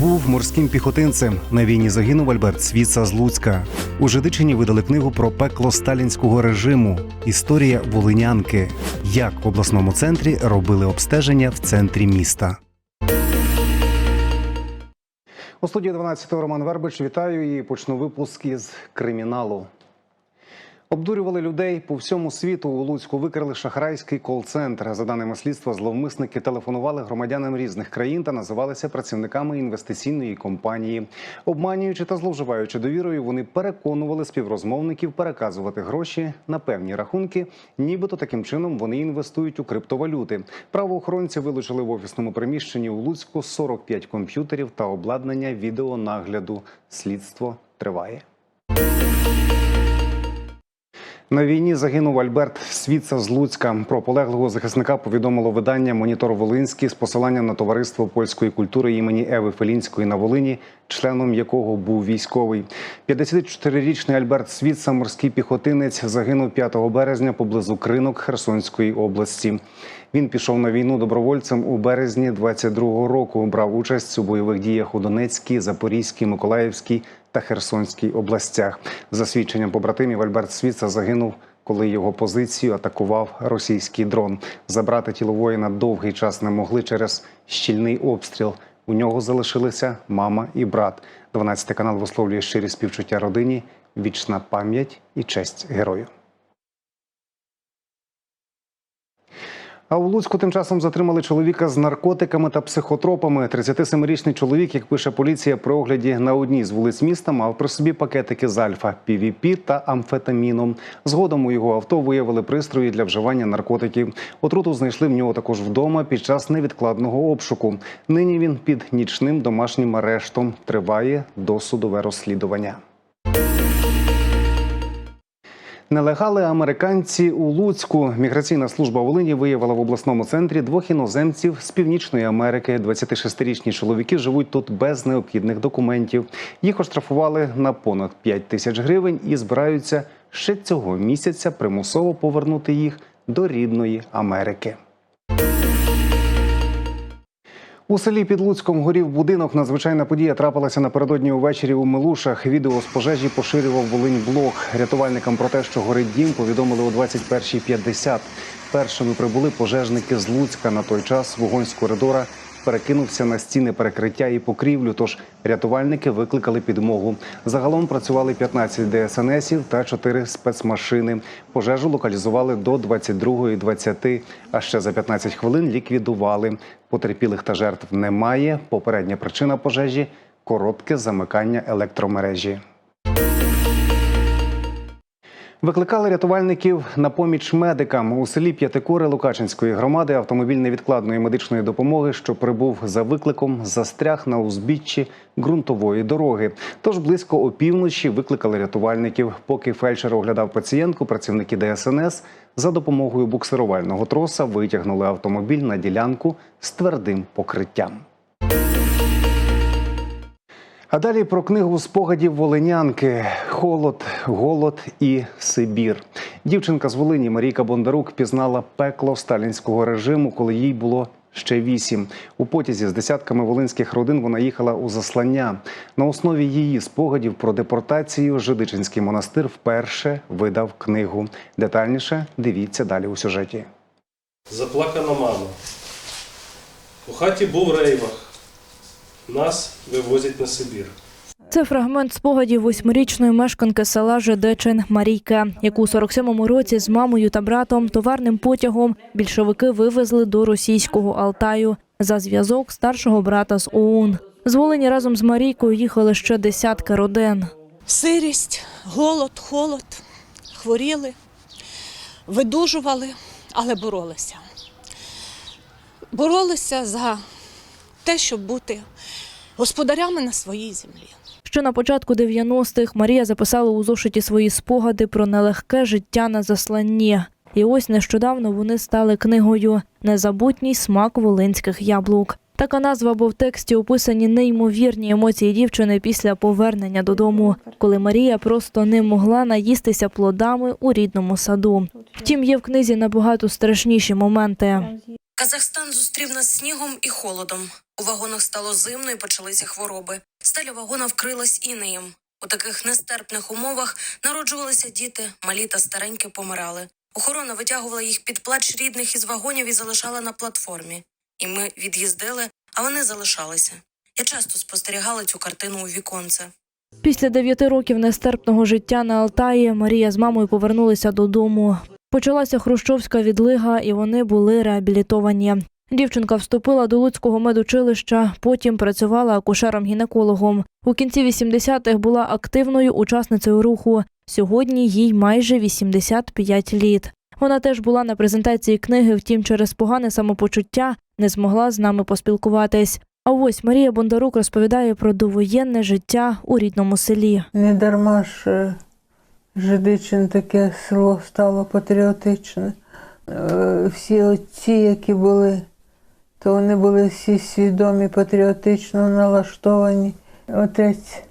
Був морським піхотинцем. На війні загинув Альберт Свіца з Луцька. У Жидичині видали книгу про пекло сталінського режиму. Історія волинянки. Як в обласному центрі робили обстеження в центрі міста. У студії 12 Роман Вербич. Вітаю і почну випуск із криміналу. Обдурювали людей по всьому світу. У Луцьку викрили шахрайський кол-центр. За даними слідства, зловмисники телефонували громадянам різних країн та називалися працівниками інвестиційної компанії. Обманюючи та зловживаючи довірою, вони переконували співрозмовників переказувати гроші на певні рахунки. Нібито таким чином вони інвестують у криптовалюти. Правоохоронці вилучили в офісному приміщенні у Луцьку 45 комп'ютерів та обладнання відеонагляду. Слідство триває. На війні загинув Альберт Свіца з Луцька. Про полеглого захисника повідомило видання Монітор Волинський з посиланням на товариство польської культури імені Еви Фелінської на Волині, членом якого був військовий. 54-річний Альберт Свіца, морський піхотинець, загинув 5 березня поблизу Кринок Херсонської області. Він пішов на війну добровольцем у березні 22-го року. Брав участь у бойових діях у Донецькій, Запорізькій, Миколаївській та Херсонській областях. За свідченням побратимів Альберт Свіца загинув, коли його позицію атакував російський дрон. Забрати тіло воїна довгий час не могли через щільний обстріл. У нього залишилися мама і брат. 12 канал висловлює щирі співчуття родині, вічна пам'ять і честь герою. А у Луцьку тим часом затримали чоловіка з наркотиками та психотропами. 37-річний чоловік, як пише поліція, при огляді на одній з вулиць міста мав при собі пакетики з альфа, півіпі та амфетаміном. Згодом у його авто виявили пристрої для вживання наркотиків. Отруту знайшли в нього також вдома під час невідкладного обшуку. Нині він під нічним домашнім арештом. Триває досудове розслідування. Нелегали американці у Луцьку. Міграційна служба Волині виявила в обласному центрі двох іноземців з Північної Америки. 26-річні чоловіки живуть тут без необхідних документів. Їх оштрафували на понад 5 тисяч гривень і збираються ще цього місяця примусово повернути їх до рідної Америки. У селі під Луцьком горів будинок. Надзвичайна подія трапилася напередодні увечері у Милушах. Відео з пожежі поширював Волинь блог. Рятувальникам про те, що горить дім, повідомили о 21.50. Першими прибули пожежники з Луцька. На той час вогонь з коридора перекинувся на стіни перекриття і покрівлю. Тож рятувальники викликали підмогу. Загалом працювали 15 ДСНСів та 4 спецмашини. Пожежу локалізували до 22.20, а ще за 15 хвилин ліквідували. Потерпілих та жертв немає. Попередня причина пожежі коротке замикання електромережі. Викликали рятувальників на поміч медикам у селі П'ятикори Лукачинської громади. Автомобіль невідкладної медичної допомоги, що прибув за викликом, застряг на узбіччі ґрунтової дороги. Тож близько опівночі викликали рятувальників. Поки фельдшер оглядав пацієнтку, працівники ДСНС за допомогою буксирувального троса витягнули автомобіль на ділянку з твердим покриттям. А далі про книгу спогадів волинянки Холод, голод і Сибір. Дівчинка з Волині Марійка Бондарук пізнала пекло сталінського режиму, коли їй було ще вісім. У потязі з десятками волинських родин вона їхала у заслання. На основі її спогадів про депортацію Жидичинський монастир вперше видав книгу. Детальніше дивіться далі у сюжеті. Заплакана мама. У хаті був рейвах. Нас вивозять на Сибір. Це фрагмент спогадів восьмирічної мешканки села Жидечин Марійки, яку у 47-му році з мамою та братом товарним потягом більшовики вивезли до російського Алтаю за зв'язок старшого брата з ОУН. З Волині разом з Марійкою їхали ще десятки родин. Сирість, голод, холод, хворіли, видужували, але боролися. Боролися за те, щоб бути господарями на своїй землі. Ще на початку 90-х Марія записала у зошиті свої спогади про нелегке життя на засланні. І ось нещодавно вони стали книгою Незабутній смак волинських яблук. Така назва, бо в тексті описані неймовірні емоції дівчини після повернення додому, коли Марія просто не могла наїстися плодами у рідному саду. Втім, є в книзі набагато страшніші моменти. Казахстан зустрів нас снігом і холодом. У вагонах стало зимно і почалися хвороби. Стеля вагона вкрилась інеєм. У таких нестерпних умовах народжувалися діти, малі та старенькі помирали. Охорона витягувала їх під плач рідних із вагонів і залишала на платформі. І ми від'їздили, а вони залишалися. Я часто спостерігала цю картину у віконце. Після дев'яти років нестерпного життя на Алтаї Марія з мамою повернулися додому. Почалася хрущовська відлига, і вони були реабілітовані. Дівчинка вступила до Луцького медучилища, потім працювала акушером-гінекологом. У кінці 80-х була активною учасницею руху. Сьогодні їй майже 85 літ. Вона теж була на презентації книги, втім, через погане самопочуття не змогла з нами поспілкуватись. А ось Марія Бондарук розповідає про довоєнне життя у рідному селі. Не дарма ж е, Жидичин таке село стало патріотичне. Е, Всі отці, які були, то вони були всі свідомі, патріотично налаштовані. Отець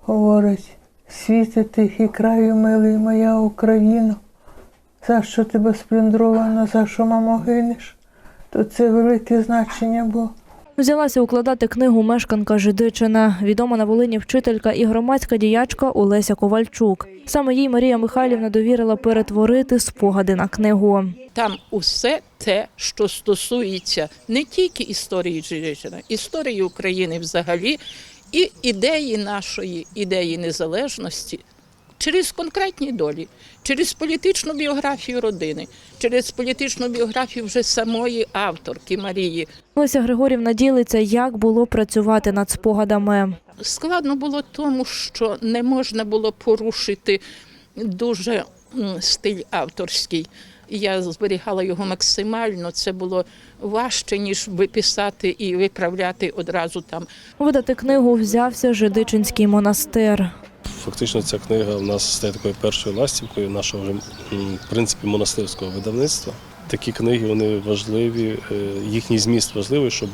говорить, світи тихий краю, милий моя Україна, за що тебе сплюндровано, за що, мамо, гинеш? То це велике значення було. Взялася укладати книгу мешканка Жидичина, відома на Волині вчителька і громадська діячка Олеся Ковальчук. Саме їй Марія Михайлівна довірила перетворити спогади на книгу. Там усе те, що стосується не тільки історії Жиричина, історії України взагалі, і ідеї нашої ідеї незалежності через конкретні долі, через політичну біографію родини, через політичну біографію вже самої авторки Марії. Олеся Григорівна ділиться, як було працювати над спогадами. Складно було тому, що не можна було порушити дуже стиль авторський. Я зберігала його максимально. Це було важче, ніж виписати і виправляти одразу там Видати книгу взявся Жидичинський монастир. Фактично ця книга в нас стає такою першою ластівкою нашого в принципі монастирського видавництва. Такі книги вони важливі, е, їхній зміст важливий, щоб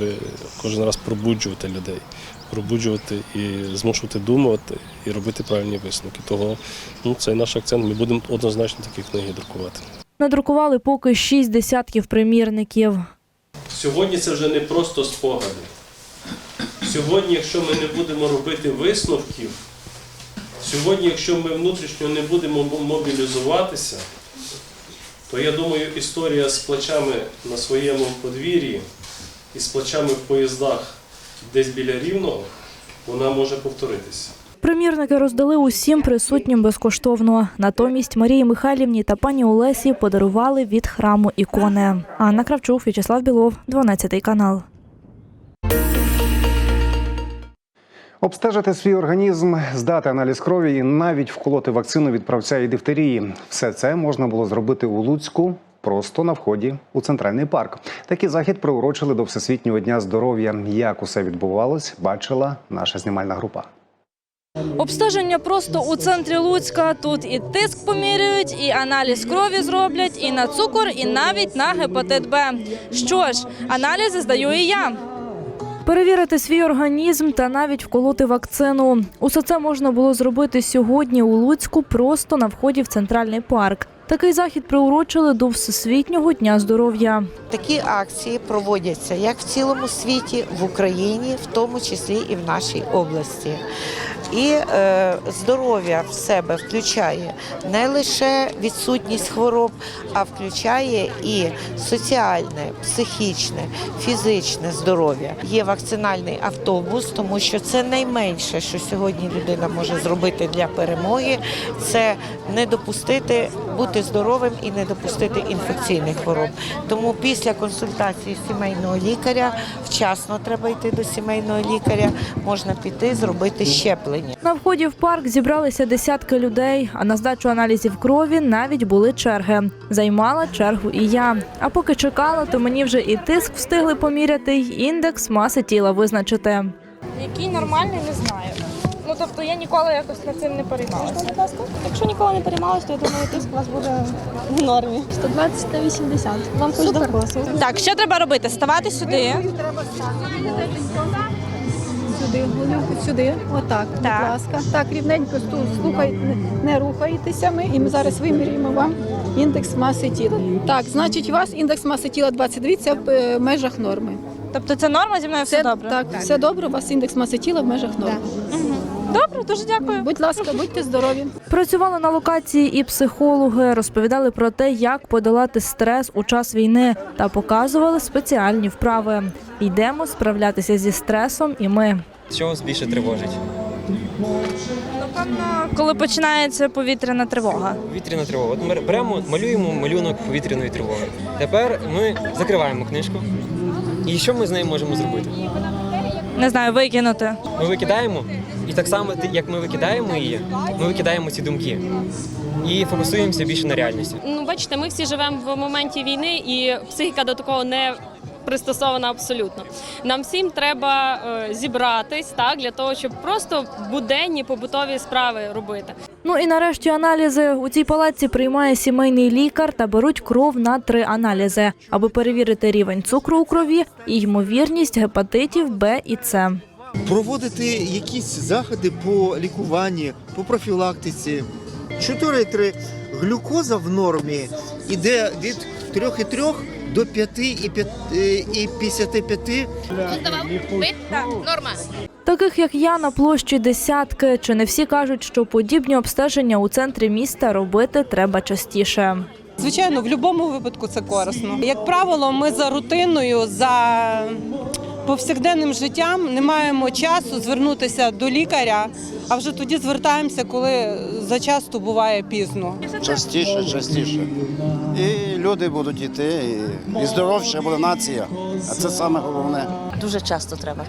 кожен раз пробуджувати людей, пробуджувати і змушувати думати і робити правильні висновки. Того ну, це наш акцент. Ми будемо однозначно такі книги друкувати. Надрукували поки шість десятків примірників. Сьогодні це вже не просто спогади. Сьогодні, якщо ми не будемо робити висновків, сьогодні, якщо ми внутрішньо не будемо мобілізуватися, то я думаю, історія з плачами на своєму подвір'ї і з плачами в поїздах десь біля рівного, вона може повторитися. Примірники роздали усім присутнім безкоштовно. Натомість Марії Михайлівні та пані Олесі подарували від храму ікони. Анна Кравчук, В'ячеслав Білов, 12 канал. Обстежити свій організм, здати аналіз крові і навіть вколоти вакцину від правця і дифтерії. Все це можна було зробити у Луцьку. Просто на вході у центральний парк. Такий захід приурочили до Всесвітнього дня здоров'я. Як усе відбувалось, бачила наша знімальна група. Обстеження просто у центрі Луцька. Тут і тиск поміряють, і аналіз крові зроблять, і на цукор, і навіть на гепатит Б. Що ж, аналізи здаю і я. Перевірити свій організм та навіть вколоти вакцину. Усе це можна було зробити сьогодні у Луцьку, просто на вході в центральний парк. Такий захід приурочили до Всесвітнього дня здоров'я. Такі акції проводяться як в цілому світі, в Україні, в тому числі і в нашій області. І е, здоров'я в себе включає не лише відсутність хвороб, а включає і соціальне, психічне, фізичне здоров'я. Є вакцинальний автобус, тому що це найменше, що сьогодні людина може зробити для перемоги. Це не допустити бути здоровим і не допустити інфекційних хвороб. Тому після консультації сімейного лікаря вчасно треба йти до сімейного лікаря, можна піти зробити щеплення. На вході в парк зібралися десятки людей, а на здачу аналізів крові навіть були черги. Займала чергу і я. А поки чекала, то мені вже і тиск встигли поміряти, й індекс маси тіла визначити. Який нормальний, не знаю. Ну тобто я ніколи якось над цим не переймалася. Якщо ніколи не переймалися, то я думаю, тиск у вас буде в нормі. 120 та 80. Вам хоч до вкусу. Так, що треба робити? Ставати сюди. Сюди, голівку сюди. Отак, будь Так. ласка. Так, рівненько стул, слухайте, не- не рухаєтеся ми, і ми зараз вимірюємо вам індекс маси тіла. Так, значить, у вас індекс маси тіла 22, це в е, межах норми. Тобто це норма зі мною все, добре? Так, все добре, у вас індекс маси тіла в межах норми. Добре, дуже дякую. Будь ласка, будьте здорові. Працювали на локації і психологи, розповідали про те, як подолати стрес у час війни та показували спеціальні вправи. Йдемо справлятися зі стресом, і ми. Що вас більше тривожить? Напевно, коли починається повітряна тривога. Повітряна тривога. От ми беремо, малюємо малюнок повітряної тривоги. Тепер ми закриваємо книжку. І що ми з нею можемо зробити? Не знаю, викинути. Ми викидаємо, і так само, як ми викидаємо її, ми викидаємо ці думки. І фокусуємося більше на реальності. Ну, бачите, ми всі живемо в моменті війни, і психіка до такого не пристосована абсолютно. Нам всім треба е, зібратись так для того, щоб просто буденні побутові справи робити. Ну і нарешті аналізи у цій палаці приймає сімейний лікар та беруть кров на три аналізи, аби перевірити рівень цукру у крові і ймовірність гепатитів Б і С. проводити якісь заходи по лікуванні, по профілактиці. 4,3 глюкоза в нормі йде від 3,3 до 5 і 5 і 55. Таких як я на площі десятки. Чи не всі кажуть, що подібні обстеження у центрі міста робити треба частіше. Звичайно, в будь-якому випадку це корисно. Як правило, ми за рутиною, за повсякденним життям не маємо часу звернутися до лікаря, а вже тоді звертаємося, коли зачасто буває пізно. Частіше, частіше. І люди будуть йти, і, і здоровша буде нація. А це саме головне. Дуже часто треба.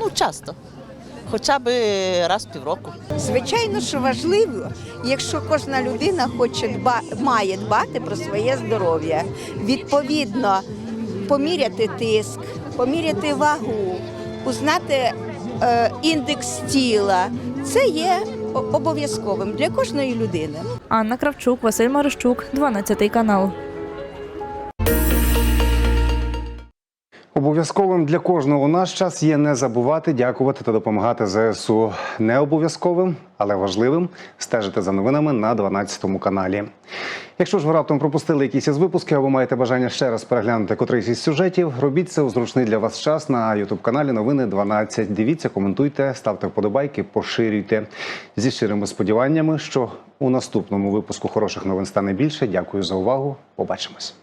Ну, часто. Хоча б раз в півроку. Звичайно, що важливо, якщо кожна людина хоче дба, має дбати про своє здоров'я. Відповідно, поміряти тиск, поміряти вагу, узнати е, індекс тіла. Це є обов'язковим для кожної людини. Анна Кравчук, Василь Марищук, 12 канал. Обов'язковим для кожного у наш час є не забувати дякувати та допомагати ЗСУ. Не обов'язковим, але важливим стежити за новинами на 12 каналі. Якщо ж ви раптом пропустили якісь із випусків або маєте бажання ще раз переглянути котрийсь із сюжетів, робіть це у зручний для вас час на Ютуб каналі Новини 12. Дивіться, коментуйте, ставте вподобайки, поширюйте зі щирими сподіваннями, що у наступному випуску хороших новин стане більше. Дякую за увагу. Побачимось.